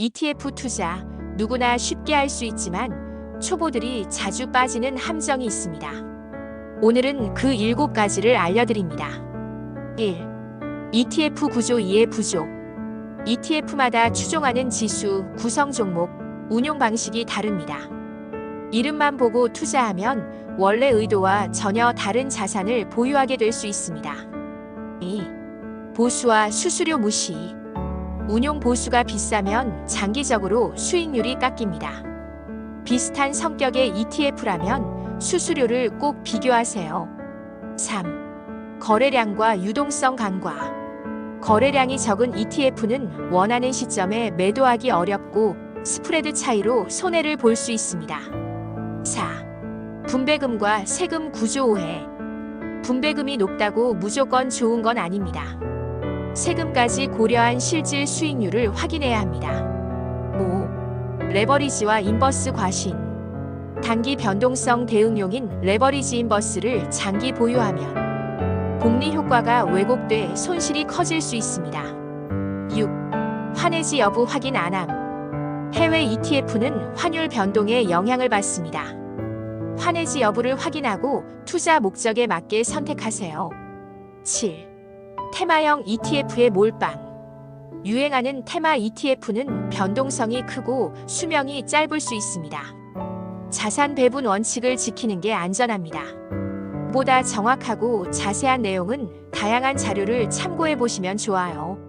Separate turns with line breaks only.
ETF 투자 누구나 쉽게 할 수 있지만 초보들이 자주 빠지는 함정이 있습니다. 오늘은 그 일곱 가지를 알려드립니다. 1. ETF 구조 2의 부족. ETF마다 추종하는 지수, 구성 종목, 운용 방식이 다릅니다. 이름만 보고 투자하면 원래 의도와 전혀 다른 자산을 보유하게 될 수 있습니다. 2. 보수와 수수료 무시. 운용 보수가 비싸면 장기적으로 수익률이 깎입니다. 비슷한 성격의 ETF라면 수수료를 꼭 비교하세요. 3. 거래량과 유동성 강화. 거래량이 적은 ETF는 원하는 시점에 매도하기 어렵고 스프레드 차이로 손해를 볼 수 있습니다. 4. 분배금과 세금 구조 오해. 분배금이 높다고 무조건 좋은 건 아닙니다. 세금까지 고려한 실질 수익률을 확인해야 합니다. 5. 레버리지와 인버스 과신. 단기 변동성 대응용인 레버리지 인버스를 장기 보유하면 복리 효과가 왜곡돼 손실이 커질 수 있습니다. 6. 환해지 여부 확인 안함. 해외 ETF는 환율 변동에 영향을 받습니다. 환해지 여부를 확인하고 투자 목적에 맞게 선택하세요. 7. 테마형 ETF의 몰빵. 유행하는 테마 ETF는 변동성이 크고 수명이 짧을 수 있습니다. 자산 배분 원칙을 지키는 게 안전합니다. 보다 정확하고 자세한 내용은 다양한 자료를 참고해 보시면 좋아요.